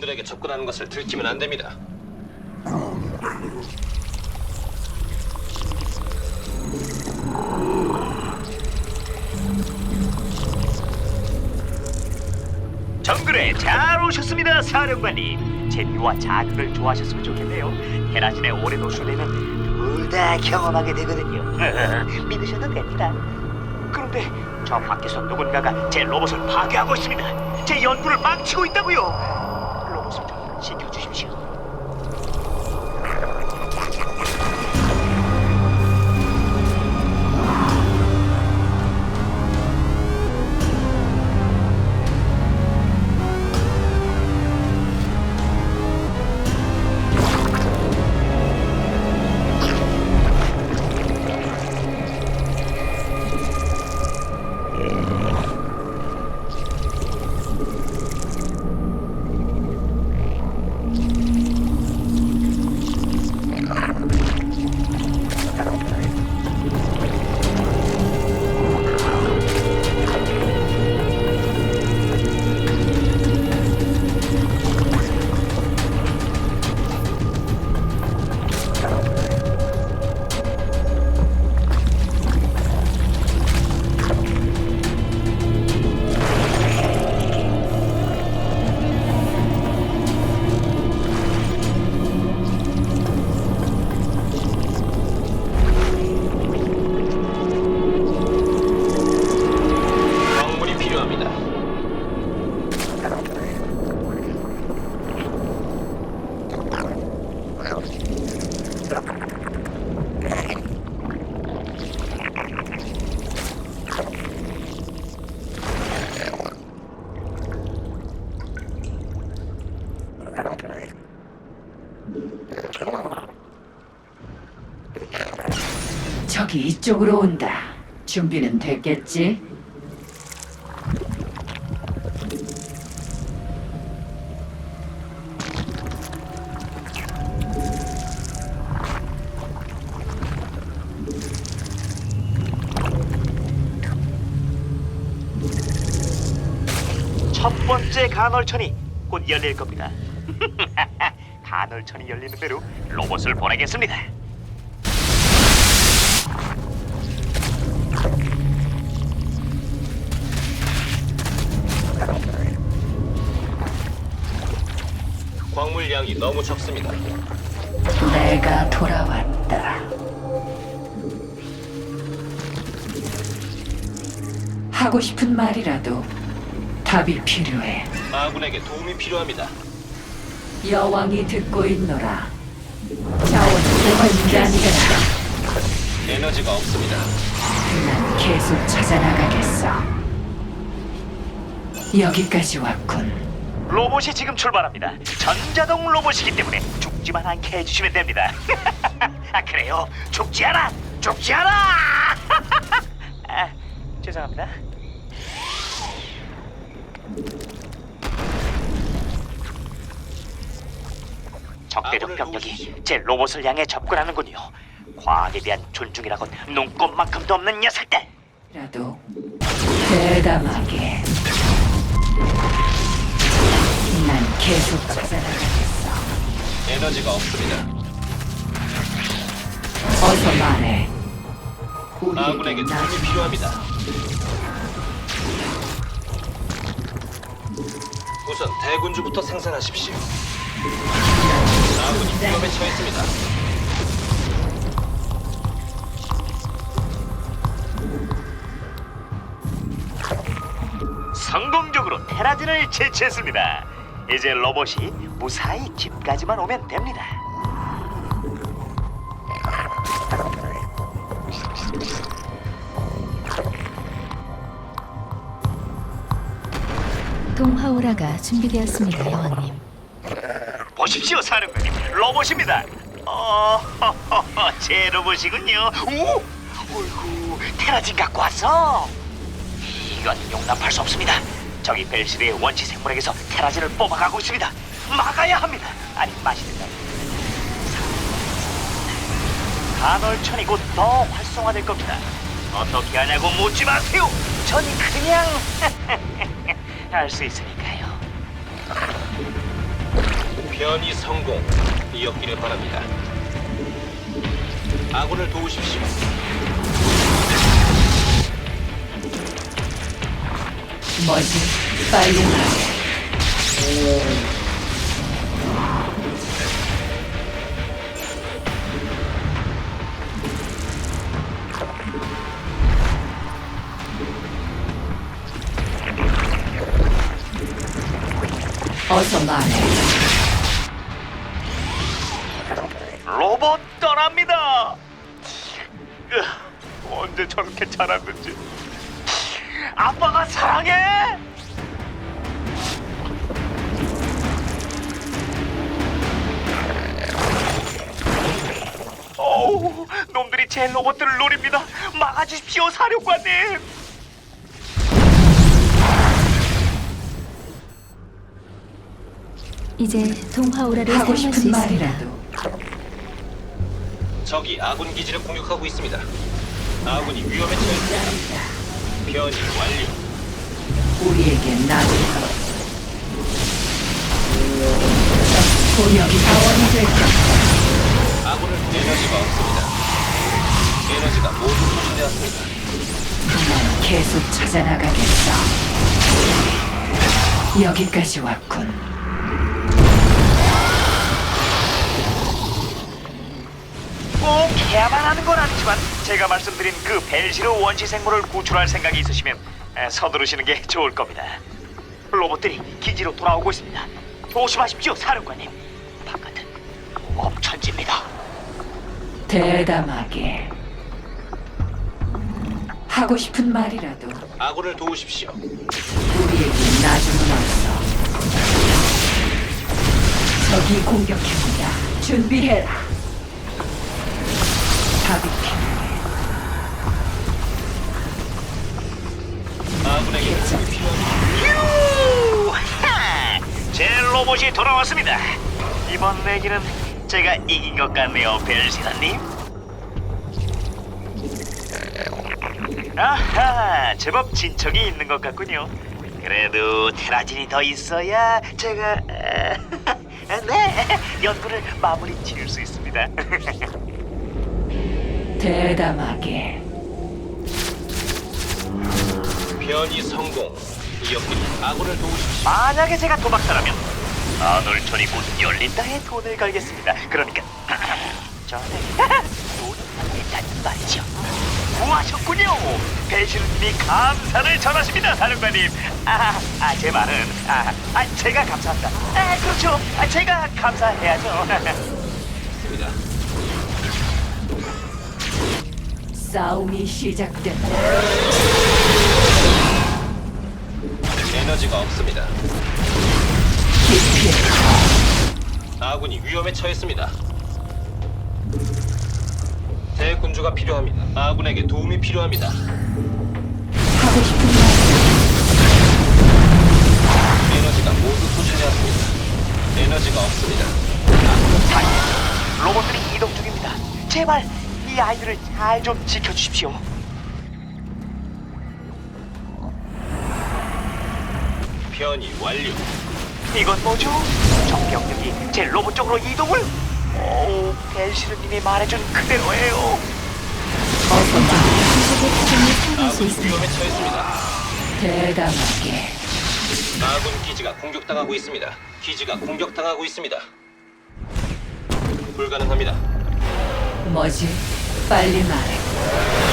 놈들에게 접근하는 것을 들키면 안 됩니다. 정글에 잘 오셨습니다, 사령관님. 재미와 자극을 좋아하셨으면 좋겠네요. 테라진에 오래 노출되면 둘 다 경험하게 되거든요. 믿으셔도 됩니다. 그런데 저 밖에서 누군가가 제 로봇을 파괴하고 있습니다. 제 연구를 망치고 있다고요. 로봇을 좀지 이 이쪽으로 온다. 준비는 됐겠지? 첫 번째 간헐천이 곧 열릴 겁니다. 간헐천이 열리는 대로 로봇을 보내겠습니다. 물량이 너무 적습니다. 내가 돌아왔다. 하고 싶은 말이라도 답이 필요해. 아군에게 도움이 필요합니다. 여왕이 듣고 있노라. 자원을 관리하니라. 에너지가 없습니다. 난 계속 찾아나가겠어. 여기까지 왔군. 로봇이 지금 출발합니다. 전자동 로봇이기 때문에 죽지만 않게 해주시면 됩니다. 아 그래요? 죽지 않아! 죽지 않아! 아, 죄송합니다. 적대적 병력이 제 로봇을 향해 접근하는군요. 과학에 대한 존중이라곤 눈꼽만큼도 없는 녀석들. 라도 대담하게. 계속 찾아나가겠어. 에너지가 없습니다. 어서 말해. 아군에게 우리에게 나 도움이 필요합니다. 우선 대군주부터 생산하십시오. 아군이 위험에 처했습니다. 성공적으로 테라진을 제치했습니다. 이제 로봇이 무사히 집까지만 오면 됩니다. 동화오라가 준비되었습니다, 여왕님. 보십시오, 사령관님. 로봇입니다. 어, 제 로봇이군요. 오, 어이구, 테라진 갖고 왔어. 이건 용납할 수 없습니다. 저기 벨시르의 원시 생물에게서 테라진을 뽑아가고 있습니다. 막아야 합니다. 아니, 마시든가. 간헐천이 곧 더 활성화될 겁니다. 어떻게 하냐고 묻지 마세요. 전 그냥 할 수 있으니까요. 변이 성공. 이었기를 바랍니다. 아군을 도우십시오. 뭐지? 빨리 말해. 어서 말해. 로봇 떠납니다. 으, 언제 저렇게 자랐는지. 아빠가 사랑해. 어우, 놈들이 제 로봇들을 노립니다. 막아주십시오, 사령관님. 이제 동화 오라를 하고 사용할 수 싶은 있습니다. 말이라도 적이 아군 기지를 공격하고 있습니다. 아군이 위험에 처했습니다. 변이 완료. 우리에게 나중가 고력이 자원이 될 것이다. 아군을 에너지가 없습니다. 에너지가 모두 소진되었습니다. 난 계속 찾아나가겠어. 여기까지 왔군. 꼭 해야만 하는 건 아니지만 제가 말씀드린 그 벨시르 원시 생물을 구출할 생각이 있으시면 에, 서두르시는 게 좋을 겁니다. 로봇들이 기지로 돌아오고 있습니다. 조심하십시오, 사령관님. 바깥은 엄천지입니다. 대담하게 하고 싶은 말이라도 아군을 도우십시오. 우리에게 나중은 없어. 적이 공격합니다. 준비해라. 필 로봇이 돌아왔습니다. 이번 내기는 제가 이긴 것 같네요, 벨시라님. 아하, 제법 진척이 있는 것 같군요. 그래도 테라진이 더 있어야 제가 에, 네 연구를 마무리 지을 수 있습니다. 대담하게 변이 성공. 이었기를 아군을 도우십시오. 만약에 제가 도박사라면 아놀촌이 곧 열린다에 돈을 걸겠습니다. 그러니까 저는 돈을 받겠다는 말이죠. 구하셨군요. 배신님이 감사를 전하십니다, 사령관님. 아, 아, 제 말은 아, 아, 제가 감사합니다. 아, 그렇죠. 아, 제가 감사해야죠. 싸움이 시작된다. 에너지가 없습니다. 아군이 위험에 처했습니다. 대군주가 필요합니다. 아군에게 도움이 필요합니다. 하고 싶은 말 에너지가 모두 소진되었습니다. 에너지가 없습니다. 로봇들이 이동 중입니다. 제발 이 아이들을 잘 좀 지켜주십시오. 변이 완료. 이건 뭐죠? 정병력이 제 로봇 쪽으로 이동을? 오, 벨시르님이 말해준 그대로예요. 어서 수 있습니다. 위험에 처했습니다. 대담하게 아군 기지가 공격당하고 있습니다. 기지가 공격당하고 있습니다. 불가능합니다. 뭐지? 빨리 말해.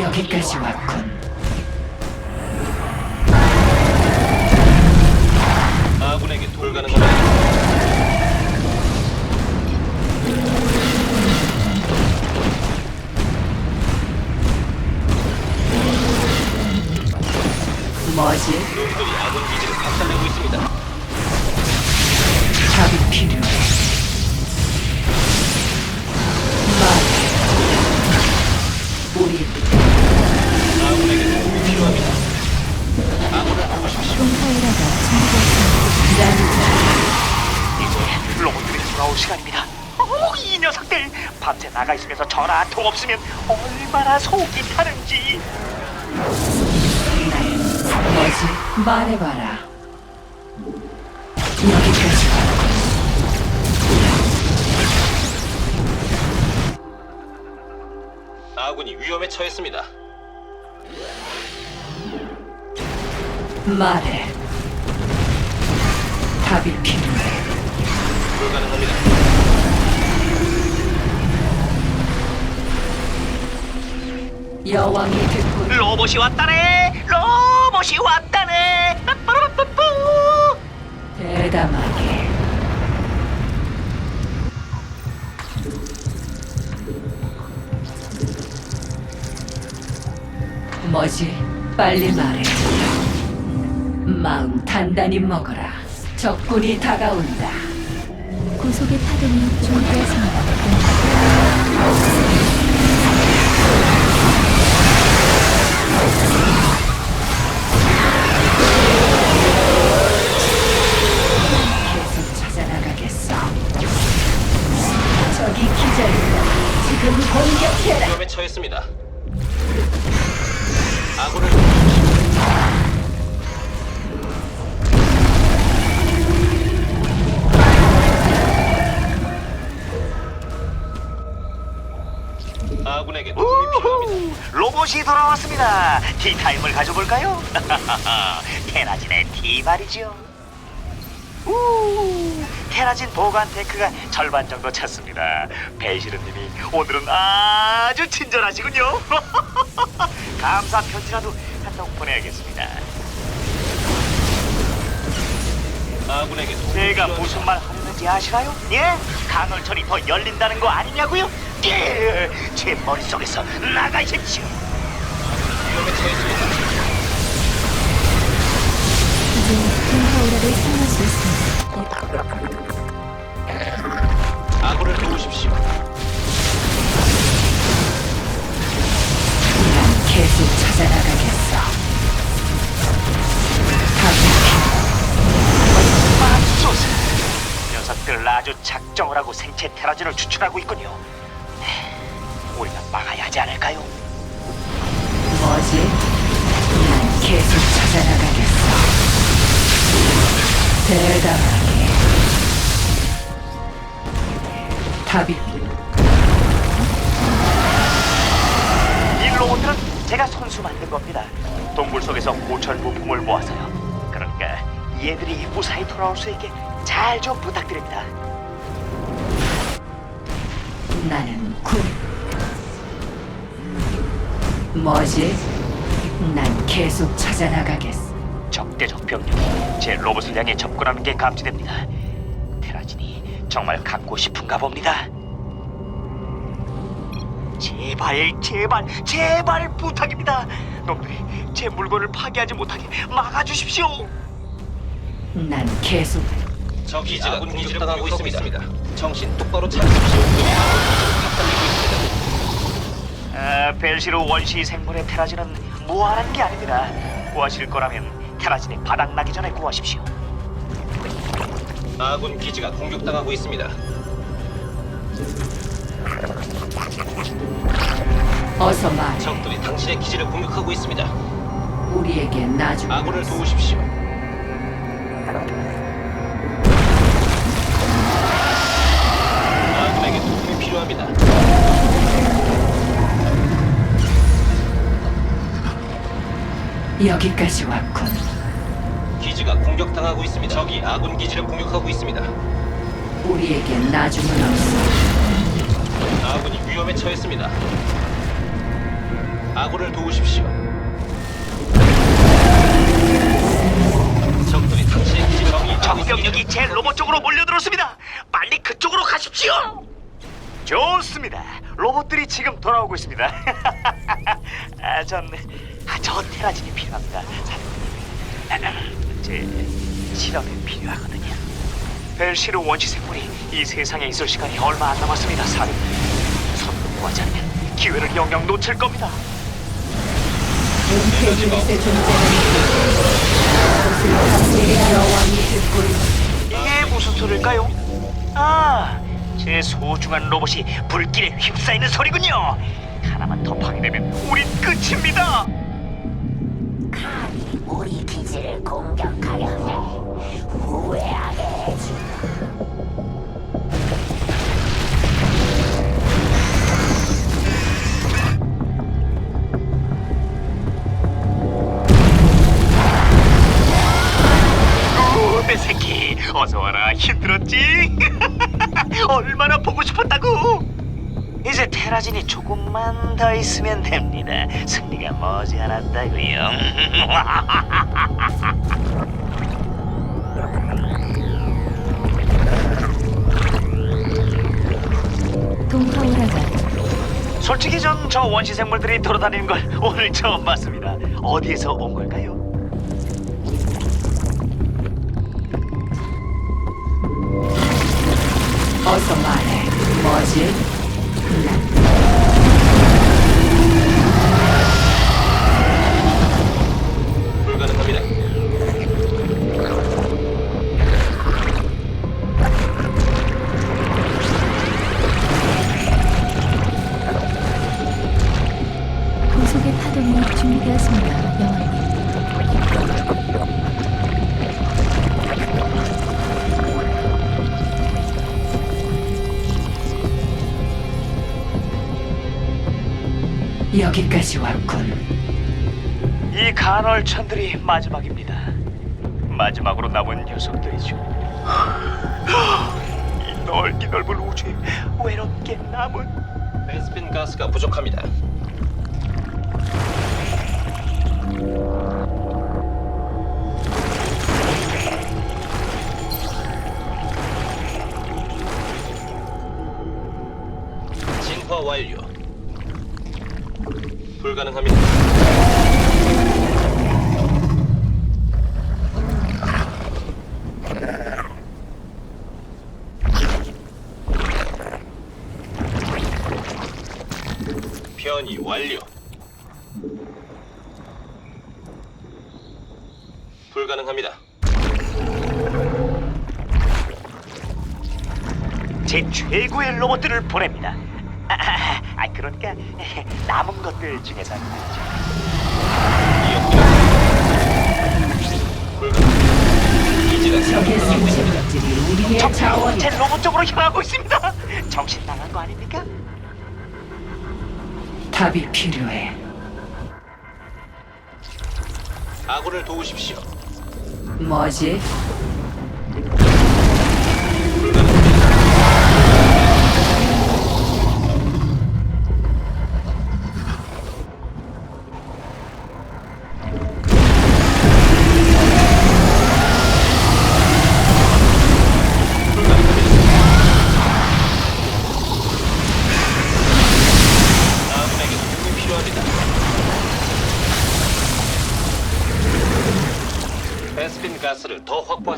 여기까지 왔군. 시간입니다. 오, 이 녀석들 밤새 나가 있으면서 전화 한 통 없으면 얼마나 속이 타는지. 뭐지? 말해봐라. 여기까지. 아군이 위험에 처했습니다. 말해. 답이 필요해. 불가능합니다. 여왕이 듣고 로봇이 왔다네. 로봇이 왔다네. 빠빠라빠뿌. 대담하게. 뭐지? 빨리 말해. 마음 단단히 먹어라. 적군이 다가온다. 고속의 파동이 공격해라. 위험에 처했습니다. 아군을 아군에게 도움이 필요합니다. 우후, 로봇이 돌아왔습니다. 티타임을 가져볼까요? 테라진의 티 말이죠. 우 테라진 보관 탱크가 절반 정도 찼습니다. 배시르님이 오늘은 아주 친절하시군요. 감사 편지라도 한통 보내야겠습니다. 아군에게 도움이 제가 필요합니다. 무슨 말 하려는지 아시나요? 예? 간헐천이 더 열린다는 거 아니냐고요? 예, 제 머릿속에서 나가십시오. 이제 동화오라를 사용할 수 있습니다. 아군을 도우십시오. 난 계속 찾아나가겠어. 맙소사 녀석들 아주 작정을 하고 생체 테라진을 추출하고 있군요 우리가 막아야 하지 않을까요? 뭐지? 난 계속 찾아나가겠어. 대담하게. 답이 이 로봇들은 제가 손수 만든 겁니다 동굴 속에서 고철 부품을 모아서요 그러니까 얘들이 무사히 돌아올 수 있게 잘 좀 부탁드립니다 나는 군. 뭐지? 난 계속 찾아나가겠어. 적대적 병력이 제 로봇을 향해 접근하는 게 감지됩니다 테라진이 정말 갖고 싶은가 봅니다 제발 제발 제발 부탁입니다 놈들이 제 물건을 파괴하지 못하게 막아주십시오 난 계속 적이 기지가 공격당하고 있습니다. 정신 똑바로 차리십시오. 아, 벨시로 원시 생물의 테라진은 무한한 게 아닙니다. 구하실 거라면 테라진이 바닥나기 전에 구하십시오. 아군 기지가 공격당하고 있습니다. 어서 말해. 적들이 당신의 기지를 공격하고 있습니다. 우리에게 나중. 아군을 도우십시오. 여기까지 왔군. 기지가 공격당하고 있습니다. 적이 아군 기지를 공격하고 있습니다. 우리에게 나중은 없어. 아군이 위험에 처했습니다. 아군을 도우십시오. 적들이 당신의 기지를 적병력이 제 로봇 쪽으로 몰려들었습니다. 빨리 그쪽으로 가십시오. 좋습니다. 로봇들이 지금 돌아오고 있습니다. 아, 전, 아, 저 테라진이 필요합니다. 제 실험에 필요하거든요. 벨시르 원시 생물이 이 세상에 있을 시간이 얼마 안 남았습니다. 사장님, 선도 구하지 않으면 기회를 영영 놓칠 겁니다. 이게 무슨 소릴까요? 아, 제 소중한 로봇이 불길에 휩싸이는 소리군요. 하나만 더 파괴되면 우린 끝입니다. 기지를 공격하려 해. 후회하게 해주. 오, 내 새끼, 어서 와라. 힘들었지? 얼마나 보고 싶었다고? 테라진이 조금만 더 있으면 됩니다. 승리가 머지않았다고요. 동화 오라가 솔직히 전 저 원시 생물들이 돌아다니는 걸 오늘 처음 봤습니다. 어디에서 온 걸까요? 어서 말해. 뭐지? 간헐천들이 마지막입니다. 마지막으로 남은 녀석들이죠. 이 넓기 넓은 우주에 외롭게 남은 베스핀 가스가 부족합니다. 진화 완료. 불가능합니다. 변이 완료. 불가능합니다. 제 최고의 로봇들을 보냅니다. 아, 아, 아 그러니까 남은 것들 중에서 말이죠. 불가능. 기지가 적의 상승하고 있습니다. 생체물질이 우리의 적들이 제 자원이다. 로봇 쪽으로 향하고 있습니다. 정신 나간 거 아닙니까? 답이 필요해. 아군을 도우십시오. 뭐지?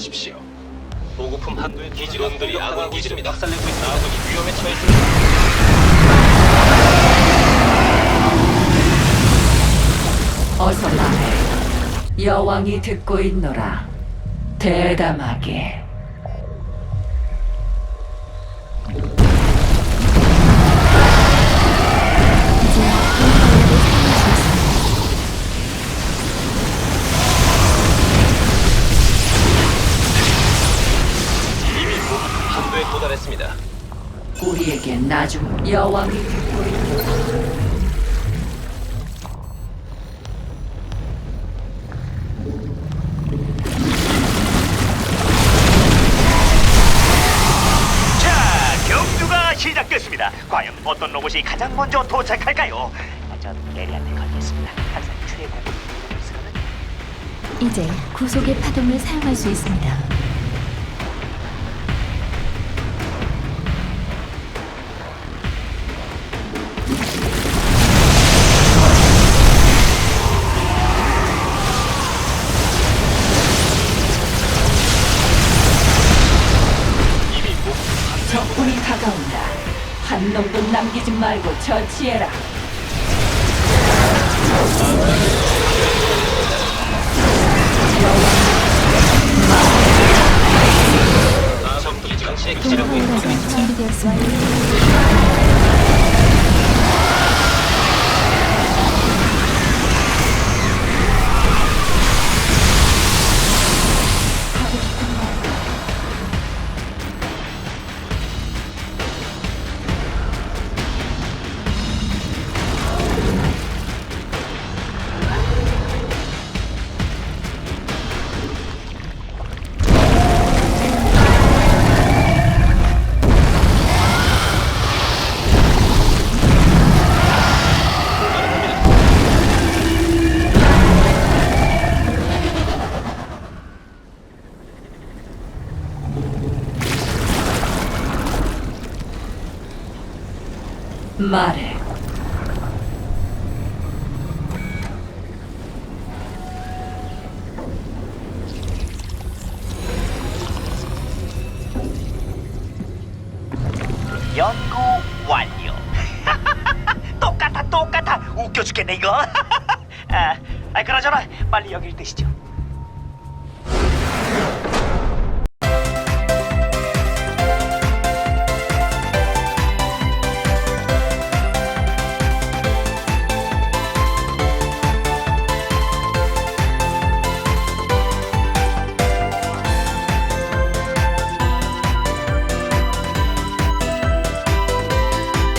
더 확보하십시오. 보급품 한도에 기지원들이 아군 기지를 박살내고 있습니다. 아군이 위험에 처했습니다. 어서 말해. 여왕이 듣고 있노라. 대담하게. 여왕이. 자, 경주가 시작됐습니다. 과연 어떤 로봇이 가장 먼저 도착할까요? 전 레리한테 걸겠습니다. 항상 로봇이거든요. 이제 구속의 파동을 사용할 수 있습니다. 남기지 말고 처치해라. 아, 동화 기지를 공격하고 오라가 있습니다. 준비되었습니다. 아,